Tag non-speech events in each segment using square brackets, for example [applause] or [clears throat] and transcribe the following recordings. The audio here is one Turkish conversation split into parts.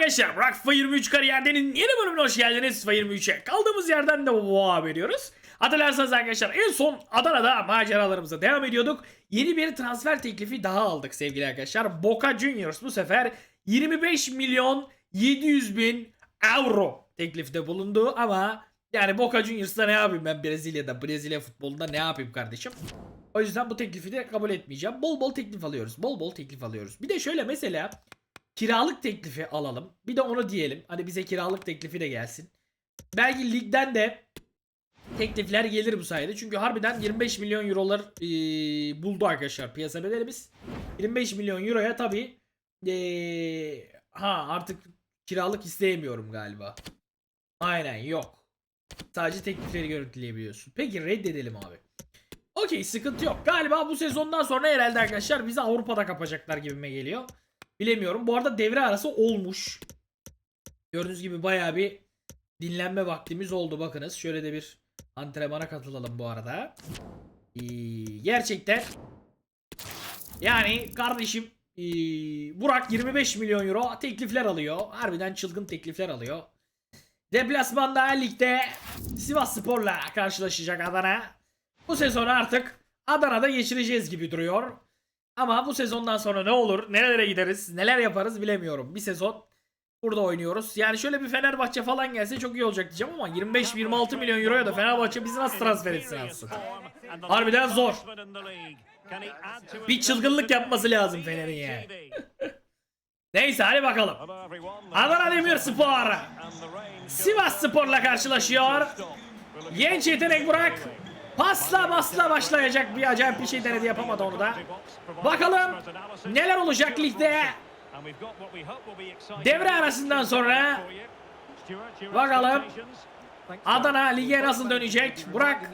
arkadaşlar Rock FIFA 23 kariyerdenin yeni bölümüne hoş geldiniz FIFA 23'e. Kaldığımız yerden de devam ediyoruz. Hatırlarsanız arkadaşlar en son Adana'da maceralarımıza devam ediyorduk. Yeni bir transfer teklifi daha aldık sevgili arkadaşlar. Boca Juniors bu sefer 25 milyon 700 bin euro teklifte bulundu ama yani Boca Juniors'ta ne yapayım ben Brezilya'da Brezilya futbolunda ne yapayım kardeşim? O yüzden bu teklifi de kabul etmeyeceğim. Bol bol teklif alıyoruz. Bol bol teklif alıyoruz. Bir de şöyle mesela kiralık teklifi alalım. Bir de onu diyelim. Hani bize kiralık teklifi de gelsin. Belki ligden de teklifler gelir bu sayede. Çünkü harbiden 25 milyon eurolar eee, buldu arkadaşlar piyasa bedelimiz. 25 milyon euroya tabi ha artık kiralık isteyemiyorum galiba. Aynen yok. Sadece teklifleri görüntüleyebiliyorsun. Peki reddedelim abi. Okey sıkıntı yok. Galiba bu sezondan sonra herhalde arkadaşlar bizi Avrupa'da kapacaklar gibime geliyor. Bilemiyorum. Bu arada devre arası olmuş. Gördüğünüz gibi bayağı bir dinlenme vaktimiz oldu. Bakınız şöyle de bir antrenmana katılalım bu arada. Ee, gerçekten yani kardeşim ee, Burak 25 milyon euro teklifler alıyor. Harbiden çılgın teklifler alıyor. Deplasmanda ligde Sivas Spor'la karşılaşacak Adana. Bu sezonu artık Adana'da geçireceğiz gibi duruyor. Ama bu sezondan sonra ne olur, nerelere gideriz, neler yaparız bilemiyorum. Bir sezon burada oynuyoruz. Yani şöyle bir Fenerbahçe falan gelse çok iyi olacak diyeceğim ama 25-26 milyon euroya da Fenerbahçe bizi nasıl transfer etsin aslında. Harbiden zor. Bir çılgınlık yapması lazım Fener'in yani. [laughs] Neyse hadi bakalım. Adana Demirspor Sivas Spor'la karşılaşıyor. Genç yetenek Burak. Pasla basla başlayacak bir acayip bir şey denedi yapamadı onu da. Bakalım neler olacak ligde. Devre arasından sonra bakalım Adana lige nasıl dönecek? Burak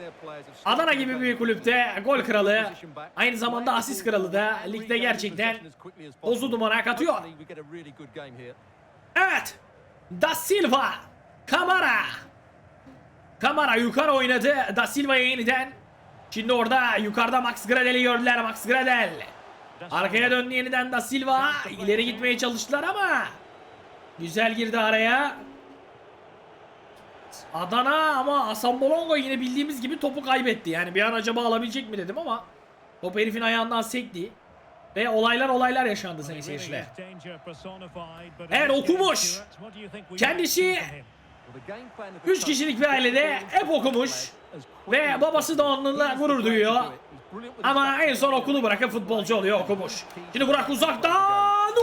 Adana gibi bir kulüpte gol kralı aynı zamanda asist kralı da ligde gerçekten tozu dumana katıyor. Evet. Da Silva. Kamara. Kamara yukarı oynadı. Da Silva'ya yeniden. Şimdi orada yukarıda Max Gradel'i gördüler. Max Gradel. Arkaya döndü yeniden Da Silva. İleri gitmeye çalıştılar ama. Güzel girdi araya. Adana ama Hasan Bolongo yine bildiğimiz gibi topu kaybetti. Yani bir an acaba alabilecek mi dedim ama top herifin ayağından sekti. Ve olaylar olaylar yaşandı sayın seyirciler. Evet okumuş. Kendisi 3 kişilik bir ailede hep okumuş. Ve babası da onunla gurur duyuyor. Ama en son okulu bırakıp futbolcu oluyor okumuş. Şimdi Burak uzaktan.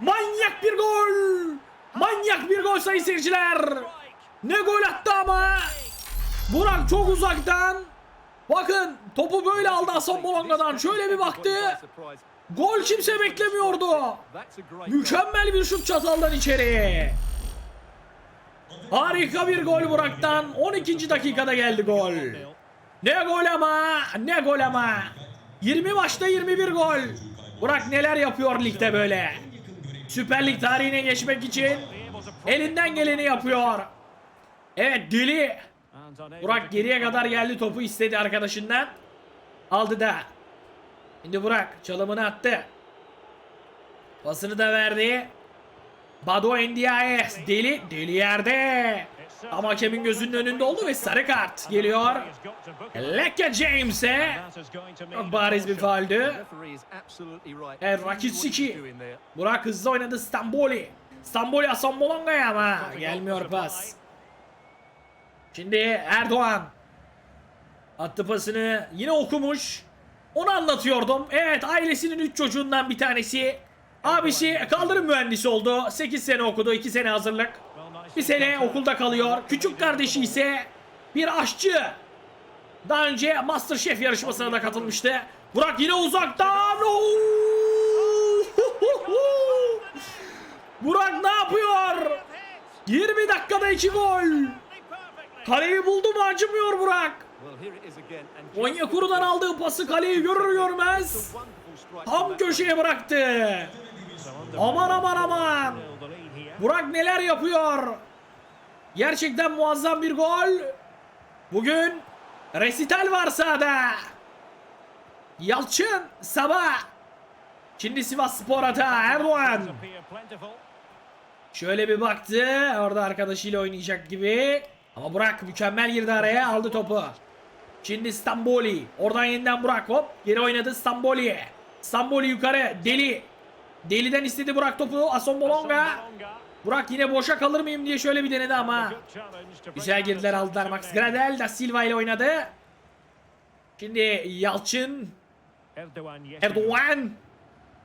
Manyak bir gol. Manyak bir gol sayın seyirciler. Ne gol attı ama. Burak çok uzaktan. Bakın topu böyle aldı Hasan Bolonga'dan. Şöyle bir baktı. Gol kimse beklemiyordu. Mükemmel bir şut çataldan içeri. Harika bir gol Burak'tan. 12. dakikada geldi gol. Ne gol ama. Ne gol ama. 20 maçta 21 gol. Burak neler yapıyor ligde böyle. Süper Lig tarihine geçmek için elinden geleni yapıyor. Evet Dili. Burak geriye kadar geldi topu istedi arkadaşından. Aldı da. Şimdi Burak çalımını attı. Pasını da verdi. Bado Ndiaye deli deli yerde. Ama hakemin gözünün önünde oldu ve sarı kart geliyor. Leke James'e çok bariz bir fauldü. Evet Rakitsiki. Burak hızlı oynadı Stamboli. Stamboli Hasan Bolonga'ya ama gelmiyor pas. Şimdi Erdoğan. Attı pasını yine okumuş. Onu anlatıyordum. Evet ailesinin 3 çocuğundan bir tanesi. Abisi kaldırım mühendisi oldu. 8 sene okudu. 2 sene hazırlık. Bir sene okulda kalıyor. Küçük kardeşi ise bir aşçı. Daha önce Masterchef yarışmasına da katılmıştı. Burak yine uzaktan. [laughs] Burak ne yapıyor? 20 dakikada 2 gol. Kaleyi buldu mu acımıyor Burak. Onyekuru'dan aldığı pası kaleyi görür görmez tam köşeye bıraktı. Aman aman aman. Burak neler yapıyor? Gerçekten muazzam bir gol. Bugün resital var sahada. Yalçın Sabah. Şimdi Sivas Spor hata Erdoğan. Şöyle bir baktı. Orada arkadaşıyla oynayacak gibi. Ama Burak mükemmel girdi araya aldı topu. Şimdi Stamboli. Oradan yeniden Burak hop. Geri oynadı Stamboli. Stamboli yukarı. Deli. Deli'den istedi Burak topu. Ason Bolonga. Burak yine boşa kalır mıyım diye şöyle bir denedi ama. Güzel girdiler aldılar Max Gradel. Da Silva ile oynadı. Şimdi Yalçın. Erdoğan.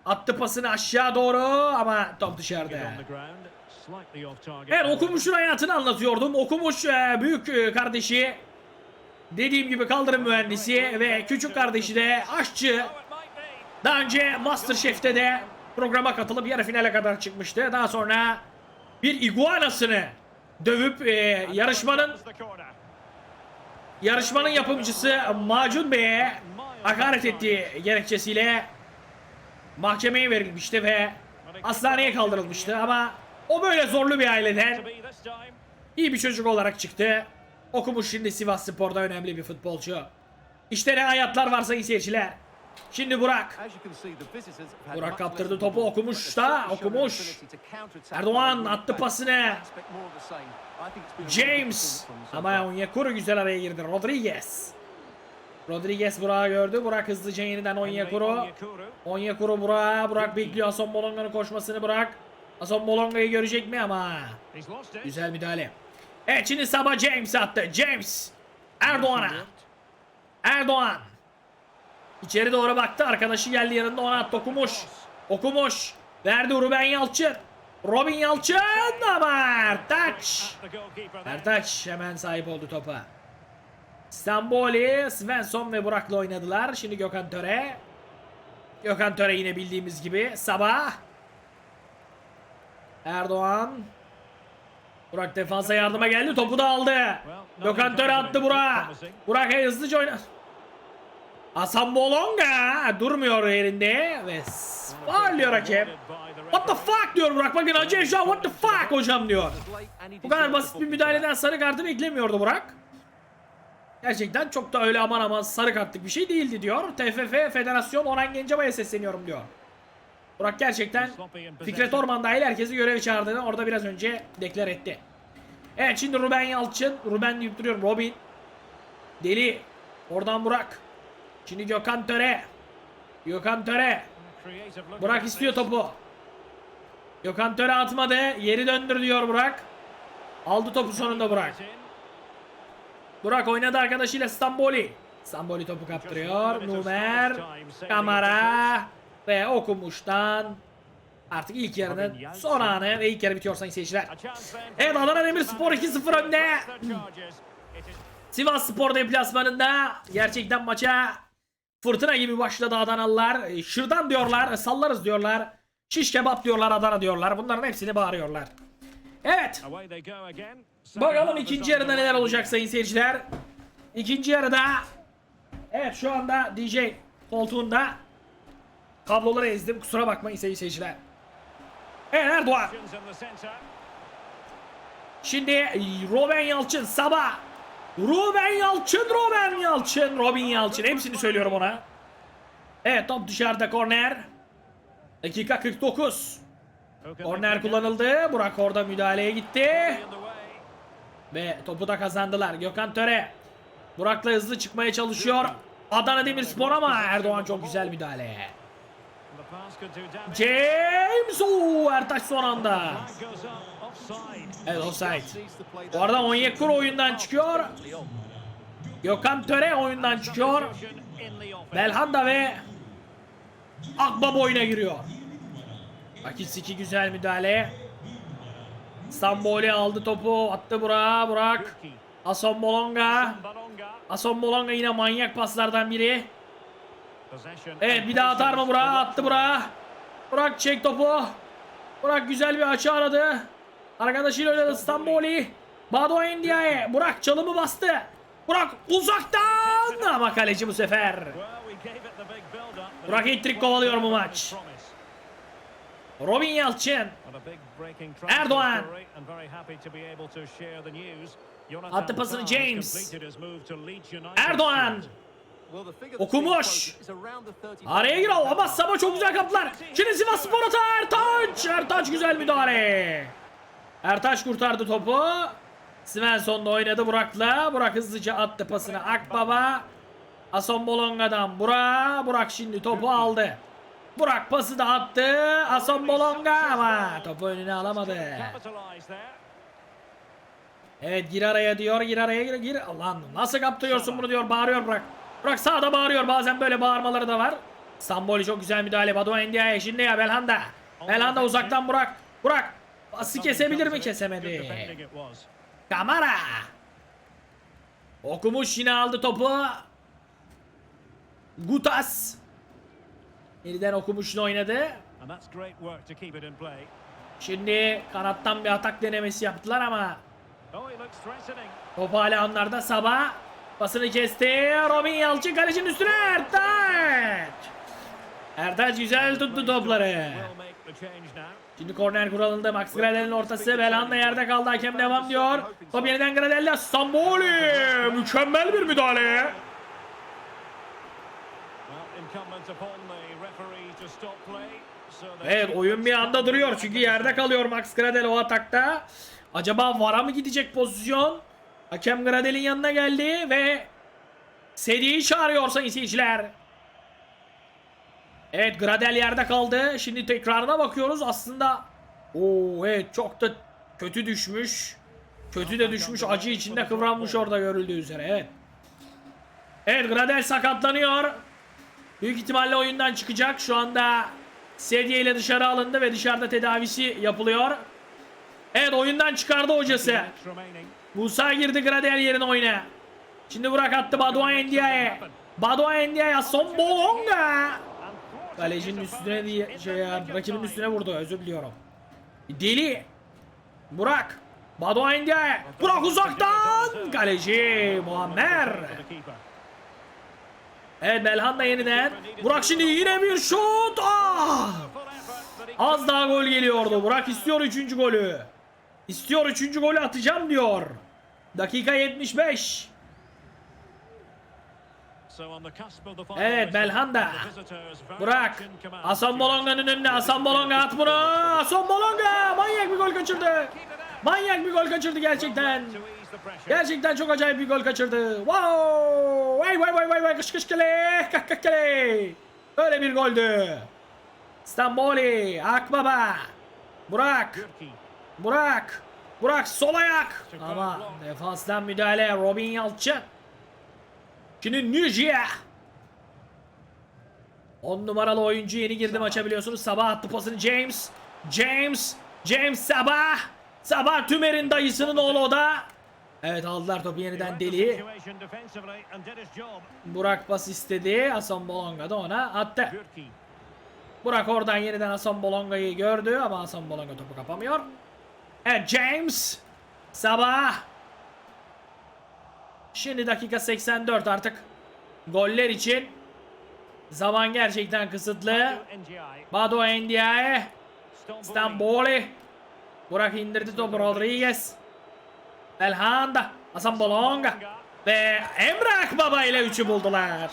Attı pasını aşağı doğru ama top dışarıda. Evet Okumuş'un hayatını anlatıyordum. Okumuş e, büyük e, kardeşi dediğim gibi kaldırım mühendisi ve küçük kardeşi de aşçı. Daha önce Masterchef'te de programa katılıp yarı finale kadar çıkmıştı. Daha sonra bir iguanasını dövüp e, yarışmanın yarışmanın yapımcısı Macun Bey'e hakaret ettiği gerekçesiyle mahkemeye verilmişti ve hastaneye kaldırılmıştı ama o böyle zorlu bir aileden iyi bir çocuk olarak çıktı. Okumuş şimdi Sivas Spor'da önemli bir futbolcu. İşte ne hayatlar var sayın seyirciler. Şimdi Burak. Burak kaptırdı topu okumuş da okumuş. Erdoğan attı pasını. James. Ama Onyekuru güzel araya girdi. Rodriguez. Rodriguez Burak'ı gördü. Burak hızlıca yeniden Onyekuru. Onyekuru Burak. Burak bekliyor Ason Bolonga'nın koşmasını Burak. Ason Bolonga'yı görecek mi ama. Güzel müdahale. Evet şimdi Sabah James attı. James. Erdoğan'a. Erdoğan. İçeri doğru baktı. Arkadaşı geldi yanında ona attı. Okumuş. Okumuş. Verdi Ruben Yalçın. Robin Yalçın ama Ertaç. Ertaç hemen sahip oldu topa. Stamboli, Svensson ve Burak'la oynadılar. Şimdi Gökhan Töre. Gökhan Töre yine bildiğimiz gibi. Sabah. Erdoğan. Burak defansa yardıma geldi. Topu da aldı. Gökhan Töre attı Burak. Burak hızlıca oyna. Hasan Bolonga durmuyor yerinde ve parlıyor hakem. What the fuck diyor Burak. Bakın Hacı Eşya what the fuck hocam diyor. Bu kadar basit bir müdahaleden sarı kartı beklemiyordu Burak. Gerçekten çok da öyle aman aman sarı kartlık bir şey değildi diyor. TFF Federasyon Orhan Gencebay'a sesleniyorum diyor. Burak gerçekten Fikret Orman dahil herkesi göreve çağırdığını orada biraz önce deklar etti. Evet şimdi Ruben Yalçın. Ruben deyip duruyorum. Robin. Deli. Oradan Burak. Şimdi Gökhan Töre. Gökhan Töre. Burak istiyor topu. Gökhan Töre atmadı. Yeri döndür diyor Burak. Aldı topu sonunda Burak. Burak oynadı arkadaşıyla Stamboli. Stamboli topu kaptırıyor. Numer. Kamara. Ve okumuştan. Artık ilk yarının son anı ve ilk yarı bitiyor sayın seyirciler. Evet Adana Demirspor 2-0 önde. Sivas Spor deplasmanında gerçekten maça fırtına gibi başladı Adanalılar. E, Şırdan diyorlar, sallarız diyorlar. Şiş kebap diyorlar, Adana diyorlar. Bunların hepsini bağırıyorlar. Evet. Bakalım ikinci yarıda neler olacak sayın seyirciler. İkinci yarıda Evet şu anda DJ koltuğunda kabloları ezdim. Kusura bakmayın sayın seyirciler. Evet Erdoğan. Şimdi Robin Yalçın Sabah. Ruben Yalçın, Ruben Yalçın, Robin Yalçın. Hepsini söylüyorum ona. Evet top dışarıda korner. Dakika 49. Korner kullanıldı. Burak orada müdahaleye gitti. Ve topu da kazandılar. Gökhan Töre. Burak'la hızlı çıkmaya çalışıyor. Adana Demirspor ama Erdoğan çok güzel müdahale. James ooo Ertaş son anda. Evet offside. Bu arada Onyekuru oyundan çıkıyor. Gökhan Töre oyundan çıkıyor. Belhanda ve Akbaba oyuna giriyor. Akitsiki güzel müdahale. Stamboli aldı topu attı Burak. Burak. Ason Bolonga. Ason Bolonga yine manyak paslardan biri. Evet bir daha atar mı Burak? Attı Burak. Burak çek topu. Burak güzel bir açı aradı. Arkadaşıyla oynadı Stamboli. Bado Endia'ya. Burak çalımı bastı. Burak uzaktan. Ama kaleci bu sefer. Burak hat-trick kovalıyor bu maç. Robin Yalçın. Erdoğan. Attı pasını James. Erdoğan. Okumuş. Araya gir. Ama Saba çok güzel kaptılar. Şimdi Sivas Spor atar. Ertaç. Ertaç güzel müdahale. Ertaç kurtardı topu. Svensson da oynadı Burak'la. Burak hızlıca attı pasını Akbaba. Ason Bolonga'dan Burak. Burak şimdi topu aldı. Burak pası da attı. Ason Bolonga ama topu önüne alamadı. Evet gir araya diyor gir araya gir gir. Lan nasıl kaptırıyorsun bunu diyor bağırıyor Burak. Burak sağda bağırıyor bazen böyle bağırmaları da var. Samboli çok güzel müdahale Badu Endia'ya şimdi ya Belhanda. Belhanda uzaktan Burak. Burak pası kesebilir mi kesemedi. Kamara. Okumuş yine aldı topu. Gutas. Yeniden okumuşla oynadı. Şimdi kanattan bir atak denemesi yaptılar ama Oh. Top hala onlarda Sabah. Pasını kesti. Robin Yalçın kalecinin üstüne Ertaç. Ertaç güzel tuttu topları. Şimdi korner kuralında Max Gradel'in ortası. Belhanda yerde kaldı. Hakem devam diyor. Top yeniden Gradel'le. Stamboli. Mükemmel bir müdahale. Evet oyun bir anda duruyor. Çünkü yerde kalıyor Max Gradel o atakta. Acaba VAR'a mı gidecek pozisyon? Hakem Gradel'in yanına geldi ve Sedi'yi çağırıyor sayın seyirciler. Evet Gradel yerde kaldı. Şimdi tekrarına bakıyoruz. Aslında Oo evet çok da kötü düşmüş. Kötü de düşmüş. Acı içinde kıvranmış orada görüldüğü üzere. Evet. Evet Gradel sakatlanıyor. Büyük ihtimalle oyundan çıkacak. Şu anda sedye ile dışarı alındı ve dışarıda tedavisi yapılıyor. Evet oyundan çıkardı hocası. Musa girdi Gradel yerine oyuna. Şimdi Burak attı Badua Endia'ya. Badua Endia'ya son bolonga. Kalecinin üstüne diye şey ya, rakibin üstüne vurdu özür diliyorum. Deli. Burak. Badua Endia'ya. Burak uzaktan. Kaleci Muammer. Evet Belhanda yeniden. Burak şimdi yine bir şut. Ah! Az daha gol geliyordu. Burak istiyor 3. golü. İstiyor 3. golü atacağım diyor. Dakika 75. Evet Belhanda. Burak. Hasan Bolonga'nın önüne. Hasan Bolonga at bunu. Hasan Bolonga. Manyak bir gol kaçırdı. Manyak bir gol kaçırdı gerçekten. Gerçekten çok acayip bir gol kaçırdı. Wow! Vay vay vay vay vay kış kış kale. Kak kak kale. Böyle bir goldü. Stamboli, Akbaba. Burak. Burak. Burak sol ayak. Ama defanstan müdahale Robin Yalçın. Şimdi Nujia. 10 numaralı oyuncu yeni girdi maça biliyorsunuz. Sabah attı pasını James. James. James Sabah. Sabah Tümer'in dayısının oğlu o da. Evet aldılar topu yeniden deli. Burak pas istedi. Hasan Bolonga da ona attı. Burak oradan yeniden Hasan Bolonga'yı gördü ama Hasan Bolonga topu kapamıyor. Evet James. Sabah. Şimdi dakika 84 artık. Goller için zaman gerçekten kısıtlı. Bado Ndiaye. Stamboli. Burak indirdi topu Rodriguez. Belhanda. Hasan Bolonga. Ve Emre Akbaba ile 3'ü buldular.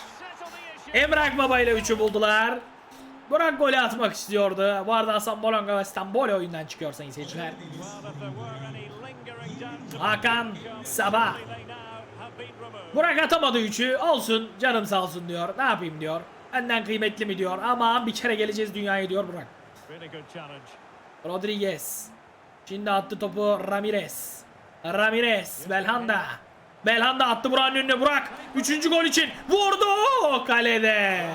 Emre Akbaba ile 3'ü buldular. Burak golü atmak istiyordu. Bu arada Hasan Bolonga ve Stamboli oyundan çıkıyor sayın seyirciler. Hakan Sabah. Burak atamadı 3'ü. Olsun canım sağ olsun diyor. Ne yapayım diyor. Benden kıymetli mi diyor. Ama bir kere geleceğiz dünyaya diyor Burak. Rodriguez. Şimdi attı topu Ramirez. Ramirez. Belhanda. Belhanda attı Burak'ın önüne Burak. Üçüncü gol için. Vurdu. Kalede.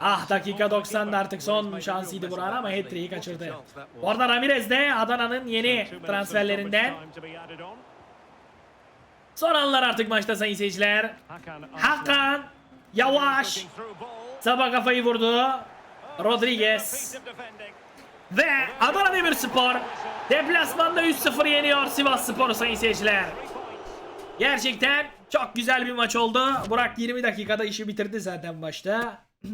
Ah dakika 90'da artık son şansıydı Burak'ın ama hat-trick'i kaçırdı. Bu arada Ramirez de Adana'nın yeni transferlerinden. Son anlar artık maçta sayın seyirciler. Hakan. Yavaş. Sabah kafayı vurdu. Rodriguez. Ve Adana Demirspor deplasmanda 3-0 yeniyor Sivas Spor'u sayın seyirciler. Gerçekten çok güzel bir maç oldu. Burak 20 dakikada işi bitirdi zaten başta. [clears throat]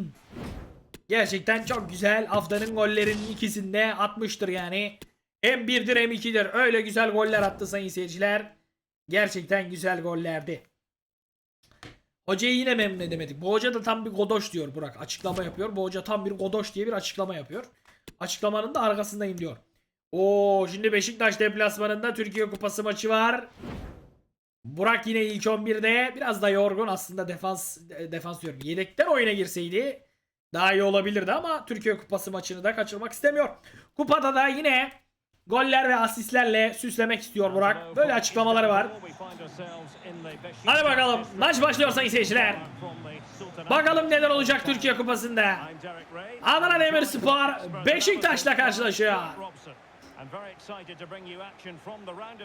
Gerçekten çok güzel. Haftanın gollerinin ikisinde atmıştır yani. Hem birdir hem ikidir. Öyle güzel goller attı sayın seyirciler. Gerçekten güzel gollerdi. Hocayı yine memnun edemedik. Bu hoca da tam bir godoş diyor Burak. Açıklama yapıyor. Bu hoca tam bir godoş diye bir açıklama yapıyor. Açıklamanın da arkasındayım diyor. Oo şimdi Beşiktaş deplasmanında Türkiye Kupası maçı var. Burak yine ilk 11'de biraz da yorgun aslında defans defans diyorum. Yedekten oyuna girseydi daha iyi olabilirdi ama Türkiye Kupası maçını da kaçırmak istemiyor. Kupada da yine goller ve asistlerle süslemek istiyor Burak. Böyle açıklamaları var. Hadi bakalım maç başlıyor sayın seyirciler. Bakalım neler olacak Türkiye Kupası'nda. Adana Demirspor Beşiktaş'la karşılaşıyor.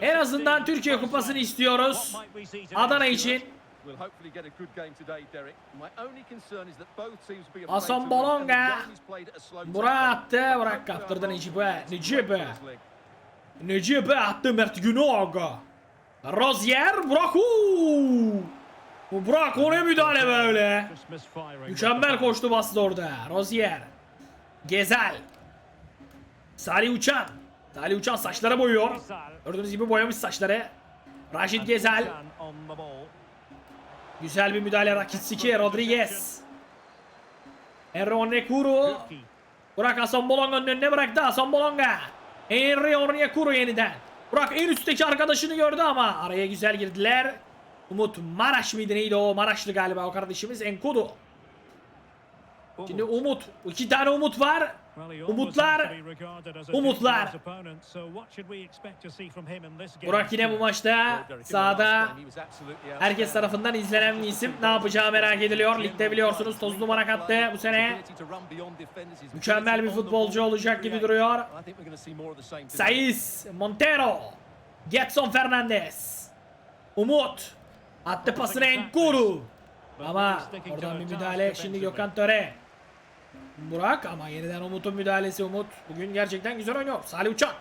En azından Türkiye Kupası'nı istiyoruz. Adana için. We'll hopefully get a good game today, Derek. My only concern is that both teams will be Hasan to run, Bolonga. and the game is played at a slow Burak tempo. attı. Burak kaptırdı Necip'e. Necip'e. Necip'e attı Mert Günok. Rozier Burak. uuu. Bu Burak o ne müdahale böyle. Mükemmel koştu bastı orada. Rozier. Gezel. Salih Uçan. Salih Uçan saçlara boyuyor. Gördüğünüz gibi boyamış saçları. Raşit Gezel. Güzel bir müdahale Rakitsiki. Rodriguez. Erron Nekuru. Burak Hasan Bolonga'nın önüne bıraktı Hasan Bolonga. Henry Onyekuru yeniden. Burak en üstteki arkadaşını gördü ama araya güzel girdiler. Umut Maraş mıydı neydi o Maraşlı galiba o kardeşimiz Enkudu. Şimdi Umut. iki tane Umut var. Umutlar. Umutlar. Burak yine bu maçta sahada herkes tarafından izlenen bir isim. Ne yapacağı merak ediliyor. Ligde biliyorsunuz tozlu numara kattı bu sene. Mükemmel bir futbolcu olacak gibi duruyor. Saiz, Montero, Getson Fernandez, Umut, attı pasını Enkuru. Ama oradan bir müdahale şimdi Gökhan Töre. Burak ama yeniden Umut'un müdahalesi Umut. Bugün gerçekten güzel oynuyor. Salih Uçan.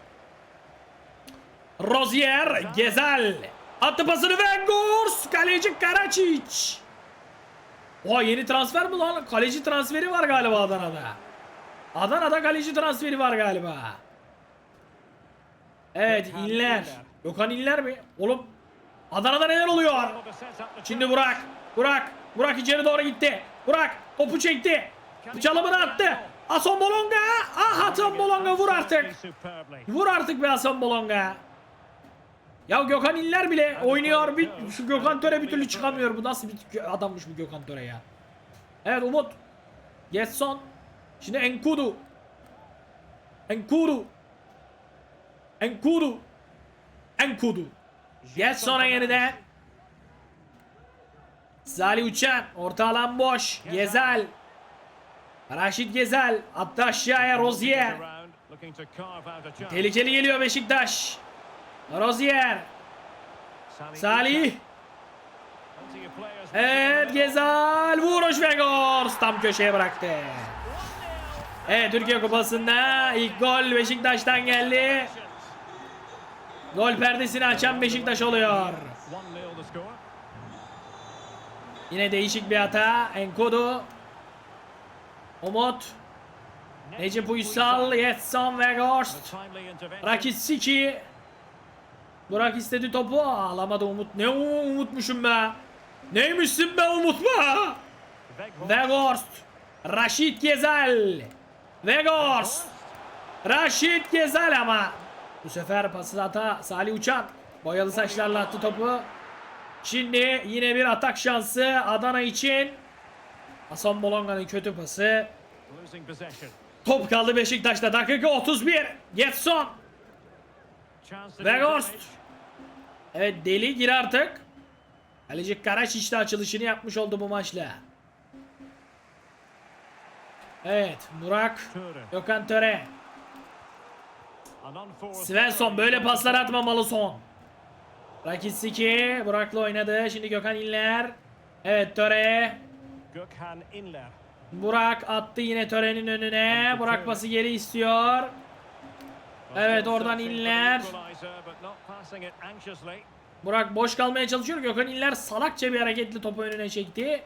Rozier, Gezel. Attı pasını Vengurs. Kaleci Karaçiç. Oha yeni transfer mi lan? Kaleci transferi var galiba Adana'da. Adana'da kaleci transferi var galiba. Evet İnler. Gökhan İnler mi? Oğlum Adana'da neler oluyor? Şimdi Burak. Burak. Burak içeri doğru gitti. Burak topu çekti. Çalımını attı. Hasan Bolonga. Ah Hasan Bolonga vur artık. Vur artık be Hasan Bolonga. Ya Gökhan İller bile oynuyor. Bir, şu Gökhan Töre bir türlü çıkamıyor. Bu nasıl bir adammış bu Gökhan Töre ya. Evet Umut. Getson. Şimdi Enkudu. Enkudu. Enkudu. Enkudu. Getson'a yeniden. Salih Uçan. Orta alan boş. Gezel. Raşit Gezel. Attı aşağıya Rozier. Tehlikeli geliyor Beşiktaş. Rozier. Salih. Evet Gezal. Vuruş ve gol. Tam köşeye bıraktı. Evet Türkiye Kupası'nda ilk gol Beşiktaş'tan geldi. Gol perdesini açan Beşiktaş oluyor. Yine değişik bir hata. Enkodu. Umut. Necip Uysal. Yetson ve Gorst. Rakitsiki. Burak istedi topu. Alamadı Umut. Ne Umutmuşum be. Neymişsin be Umut be. Vegorst. Raşit Gezel. Vegorst. Raşit Gezel ama. Bu sefer pası hata Salih Uçan. Boyalı saçlarla attı topu. Şimdi yine bir atak şansı Adana için. Hasan Bolonga'nın kötü pası. Top kaldı Beşiktaş'ta. Dakika 31. Getson. Weghorst. Evet deli gir artık. Kaleci Karaçiç de açılışını yapmış oldu bu maçla. Evet Burak. Gökhan Töre. Svensson böyle paslar atmamalı son. Rakitsiki Burak'la oynadı. Şimdi Gökhan İnler. Evet Töre. Gökhan Inler. Burak attı yine Töre'nin önüne. Burak pası geri istiyor. Evet oradan İnler. Burak boş kalmaya çalışıyor. Gökhan İnler salakça bir hareketle topu önüne çekti.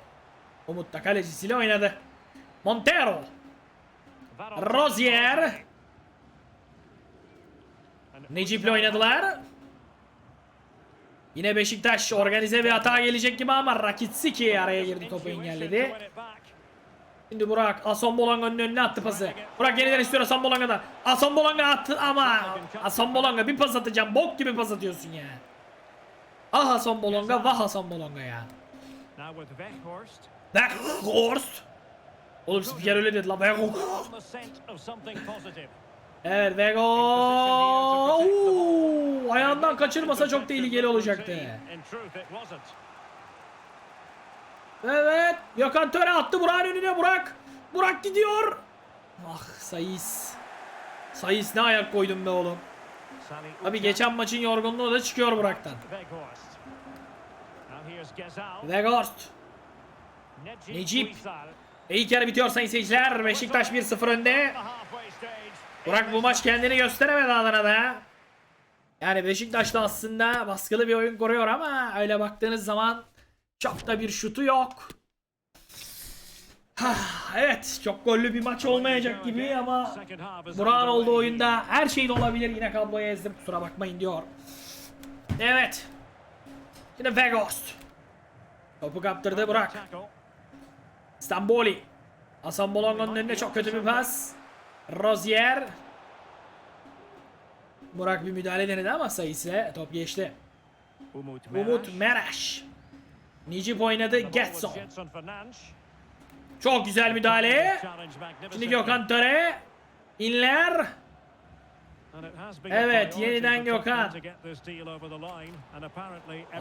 Umut da kalecisiyle oynadı. Montero. Rozier. Necip'le oynadılar. Yine Beşiktaş organize bir hata gelecek gibi ama Rakitsiki araya girdi topu engelledi. Şimdi Burak Ason Bolanga'nın önüne attı pası. Burak yeniden istiyor Ason Bolanga'dan. Ason Bolanga attı ama Ason Bolanga bir pas atacağım. Bok gibi pas atıyorsun ya. Ah Hasan Bolonga, vah Hasan Bolonga ya. Weghorst. Oğlum spiker öyle dedi la Weghorst. Evet Weghorst. Oo, Ayağından kaçırmasa çok tehlikeli olacaktı. Evet. Gökhan Töre attı Burak'ın önüne Burak. Burak gidiyor. Ah Sayıs. Sayıs ne ayak koydun be oğlum. Abi geçen maçın yorgunluğu da çıkıyor Burak'tan. Weghorst. Necip. İlk yarı bitiyor sayın seyirciler. Beşiktaş 1-0 önde. Burak bu maç kendini gösteremedi Adana'da. Yani Beşiktaş da aslında baskılı bir oyun kuruyor ama öyle baktığınız zaman çok da bir şutu yok. Evet çok gollü bir maç olmayacak gibi ama Burak'ın olduğu oyunda her şey de olabilir. Yine kabloyu ezdim kusura bakmayın diyor. Evet. Şimdi Weghorst. Topu kaptırdı Burak. Stamboli. Hasan Bolonga'nın önüne çok kötü bir pas. Rozier. Burak bir müdahale denedi ama sayısı top geçti. Umut Umut Meraş. Necip oynadı. Getson. Çok güzel müdahale. Şimdi Gökhan Töre. İnler. Evet, yeniden Gökhan.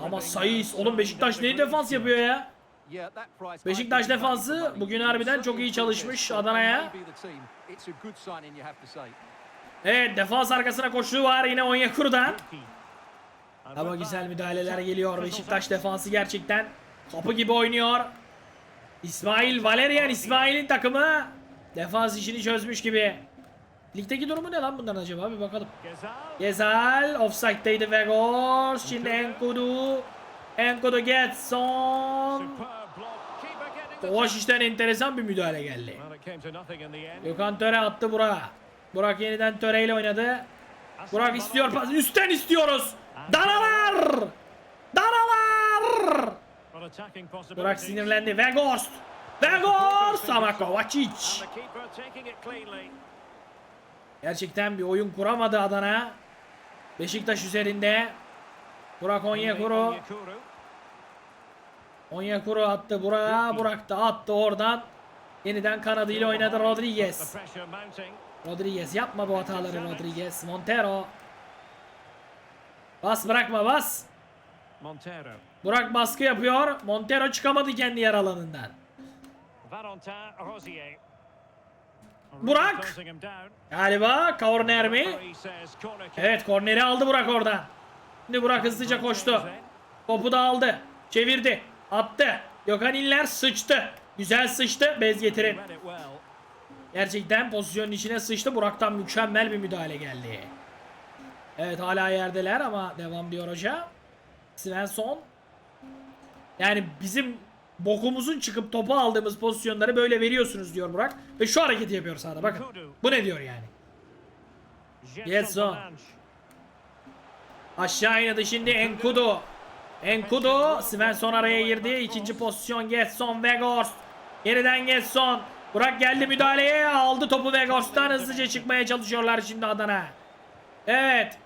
Ama sayıs. Oğlum Beşiktaş signed ne and defans yapıyor ya? Beşiktaş defansı bugün harbiden çok iyi çalışmış Adana'ya. Evet defans arkasına koşuğu var yine Onyekuru'dan. Ama güzel müdahaleler geliyor. Beşiktaş defansı gerçekten kapı gibi oynuyor. İsmail Valerian İsmail'in takımı defans işini çözmüş gibi. Ligdeki durumu ne lan bunların acaba bir bakalım. Gezal. Offside'daydı Vegors. Şimdi Enkudu. Enkudu Getson. Kovaşiş'ten enteresan bir müdahale geldi. Gökhan Töre attı Burak'a. Burak yeniden Töre ile oynadı. Burak istiyor pas. Üstten istiyoruz. Danalar! Danalar! Burak sinirlendi. Vegorst! Vegorst! Ama Kovacic. Gerçekten bir oyun kuramadı Adana. Beşiktaş üzerinde. Burak Onyekuru. Onyekuru. Attı Burak'a. Burak da attı oradan. Yeniden kanadıyla oynadı Rodriguez. Rodriguez yapma bu hataları Rodriguez. Montero. Bas bırakma bas. Montero. Burak baskı yapıyor. Montero çıkamadı kendi yer alanından. Burak. Galiba korner mi? Evet korneri aldı Burak oradan. Şimdi Burak hızlıca koştu. Topu da aldı. Çevirdi. Attı. Gökhan İller sıçtı. Güzel sıçtı. Bez getirin. Gerçekten pozisyonun içine sıçtı. Burak'tan mükemmel bir müdahale geldi. Evet hala yerdeler ama devam diyor hoca. Svensson. Yani bizim bokumuzun çıkıp topu aldığımız pozisyonları böyle veriyorsunuz diyor Burak. Ve şu hareketi yapıyor sahada bakın. Bu ne diyor yani. Jetson. Aşağı inadı şimdi Enkudu. Enkudu. Svensson araya girdi. İkinci pozisyon Getson Vegorst. Yeniden Getson. Burak geldi müdahaleye. Aldı topu Vegorst'tan. Hızlıca çıkmaya çalışıyorlar şimdi Adana. Evet.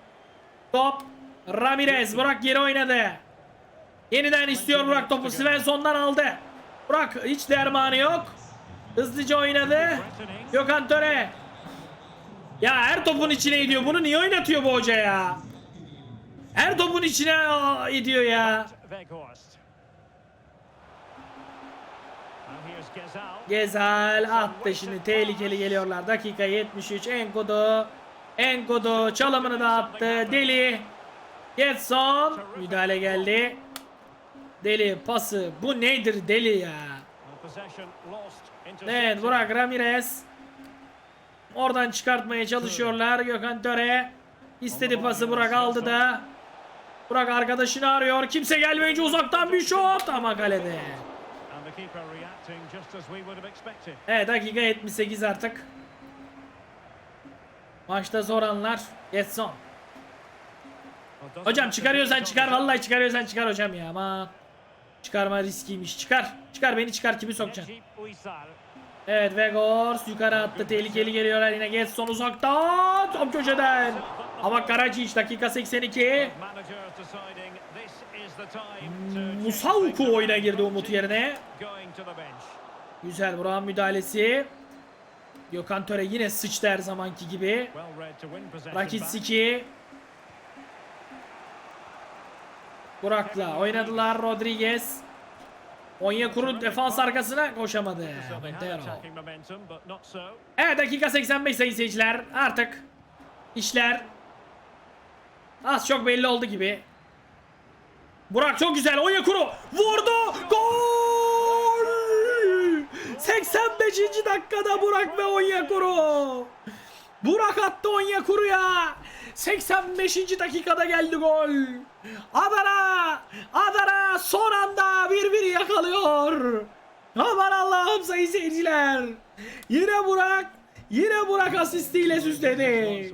Top. Ramirez. Burak geri oynadı. Yeniden istiyor Burak topu. Svensson'dan aldı. Burak hiç dermanı yok. Hızlıca oynadı. Gökhan Töre. Ya her topun içine gidiyor. Bunu niye oynatıyor bu hoca ya? Her topun içine ediyor ya. Gezal. Attı şimdi tehlikeli geliyorlar. Dakika 73 Enkudu. Enkudu çalımını da attı. Deli. Getson. Müdahale geldi. Deli pası. Bu nedir deli ya? Evet. Burak Ramirez. Oradan çıkartmaya çalışıyorlar. Gökhan Töre. istedi pası Burak aldı da. Burak arkadaşını arıyor. Kimse gelmeyince uzaktan bir şut ama kalede. Evet dakika 78 artık. Maçta zor anlar. Getson. Hocam çıkarıyorsan çıkar. Vallahi çıkarıyorsan çıkar hocam ya. Ama çıkarma riskiymiş. Çıkar. Çıkar beni çıkar. Kimi sokacaksın. Evet Vegors yukarı attı. Tehlikeli geliyorlar yine. Getson uzaktan. Tam köşeden ama Karacic dakika 82 Managers deciding this is the time to change Musauku oyuna girdi Umut yerine. Güzel Burak'ın müdahalesi Gökhan Töre yine sıçtı her zamanki gibi Well read to win possession Rakic back. Siki Burak'la oynadılar Rodriguez Onyekuru defans arkasına koşamadı. Evet dakika 85 sayın seyirciler artık işler az çok belli oldu gibi. Burak çok güzel Onyekuru vurdu gol 85. dakikada Burak ve Onyekuru Burak attı Onyekuru'ya 85. dakikada geldi gol Adana Adana son anda 1-1 yakalıyor Aman Allah'ım sayın seyirciler Yine Burak Yine Burak asistiyle süsledi.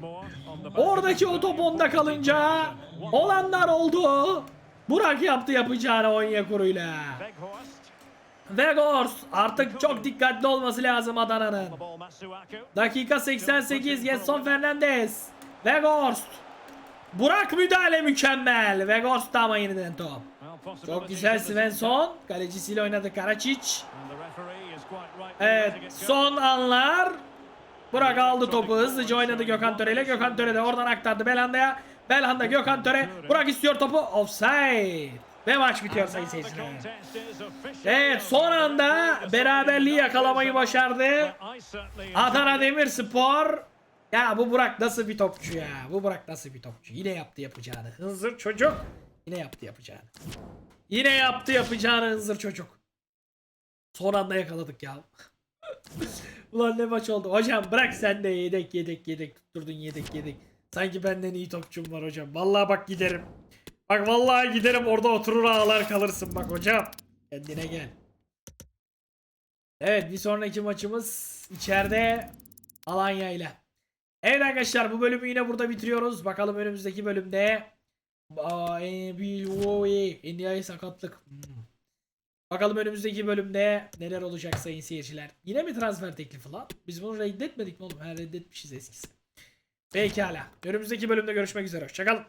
Oradaki o top onda kalınca olanlar oldu. Burak yaptı yapacağını Onyekuru'yla. Vegors artık çok dikkatli olması lazım Adana'nın. Dakika 88 Getson Fernandez. Vegors. Burak müdahale mükemmel. Vegors da ama yeniden top. Çok güzel Svensson. Kalecisiyle oynadı Karacic. Evet son anlar. Burak aldı topu hızlıca oynadı Gökhan Töre ile. Gökhan Töre de oradan aktardı Belhanda'ya. Belhanda Gökhan Töre. Burak istiyor topu. Offside. Ve maç bitiyor sayın seyirciler. Evet son anda beraberliği yakalamayı başardı. Adana Demirspor. Ya bu Burak nasıl bir topçu ya. Bu Burak nasıl bir topçu. Yine yaptı yapacağını. Hınzır çocuk. Yine yaptı yapacağını. Yine yaptı yapacağını hınzır çocuk. Son anda yakaladık ya. [laughs] Ulan ne maç oldu. Hocam bırak sen de yedek yedek yedek tutturdun yedek yedek. Sanki benden iyi topçum var hocam. Vallahi bak giderim. Bak vallahi giderim orada oturur ağlar kalırsın bak hocam. Kendine gel. Evet bir sonraki maçımız içeride Alanya ile. Evet arkadaşlar bu bölümü yine burada bitiriyoruz. Bakalım önümüzdeki bölümde NDI sakatlık. Hmm. Bakalım önümüzdeki bölümde neler olacak sayın seyirciler. Yine mi transfer teklifi lan? Biz bunu reddetmedik mi oğlum? Ha reddetmişiz eskisi. Pekala. Önümüzdeki bölümde görüşmek üzere. Hoşçakalın.